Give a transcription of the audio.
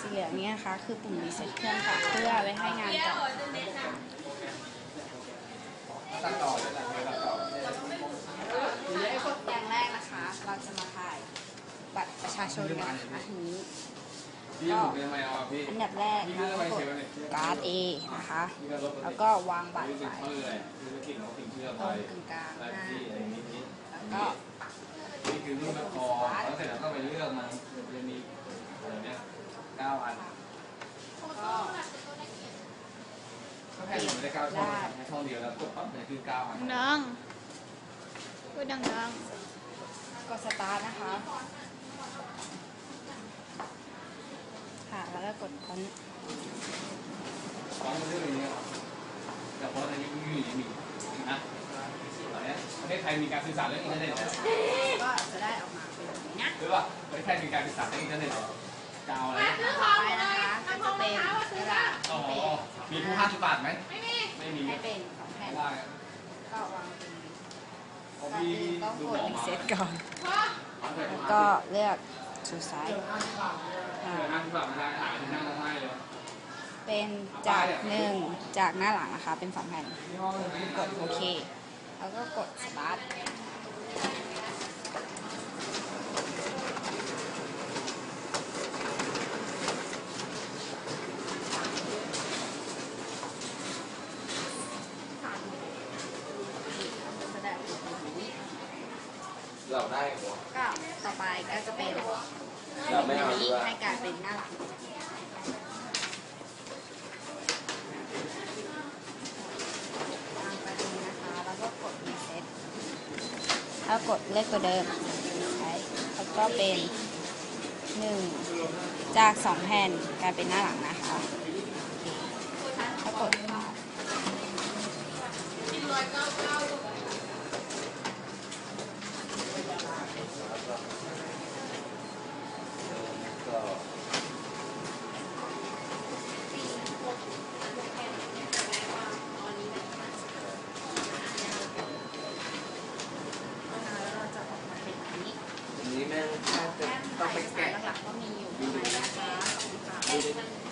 สีเหลืองเนี่ยนะคะ คือปุ่มรีเซ็ตเครื่องค่ะเพื่อไว้ให้งานต่อตัดต่อเลยตัดต่ออย่างแรกนะคะ เราจะมาถ่ายบัตรประชาชนกันนะคะทีนี้พี่หมุนยังไงเอาพี่อันดับแรกพี่เราเลือกก็ไปกดเซฟเนี่ยการ์ด A นะคะพี่ก็ลบแล้วก็วางบัตรพี่ติดไว้เพื่อเลยคือติดเราติดเชื่อตไปรงกึ่งกลางหแล้วน้าที่อะไรนี้นี่แล้วก็ เก้าอันก็ก็แค่หมุนได้เก้าช่องแค่ช่องเดียวแล้วกดปั๊บเนี่ยคือเก้าอันดังพูดดังกดสตาร์ทนะคะ ค่ะ แล้วก็กดค้นสองมันเรื่องอย่างเงี้ยแต่เพราะในยุคนี้อยู่มีนะตอนนี้ประเทศไทยมีการสื่อสารเรื่องอินเทอร์เน็ตแล้วก็จะได้ออกมาเป็นแบบนี้นะหรือว่าประเทศไทยมีการสื่อสารเรื่องอินเทอร์เน็ตแล้ว กาวอะไรต่อไปนะคะก็จะเป็นกระดาษอ๋อเป็นมีผู้ห้าสิบบาทไหมไม่มีไม่มีให้เป็นสองแผ่นได้ก็วางเป็นเพราะก่อนพี่อื่นต้องดูกหดมอรีมาเซ็ตก่อนแล้วก็ก็เลือกชูซ้ายอ่าห้าสิบบาทไม่ได้อ่านที่นั่งร้องไห้เลยเป็นจากหนึ่งจากหน้าหลังนะคะ เป็นสองแผ่นที่ห้องนี้กดโอเค แล้วก็กดสตาร์ทแสดงแบบนี้ เราได้หัวก็ต่อไปก็จะเป็นเราไม่เอาอันด้นี้วยให้กลายเป็นหน้าหลังวางไปตรงนี้นะคะแล้วก็กดรีเซ็ตแล้วกดเลขตัวเดิมใช้แล้วก็เป็นหนึ่งจากสองแผ่นกลายเป็นหน้าหลังนะคะแล้วกด ต่ต้องไปแกะหลักๆก็มีอยู่นะคะ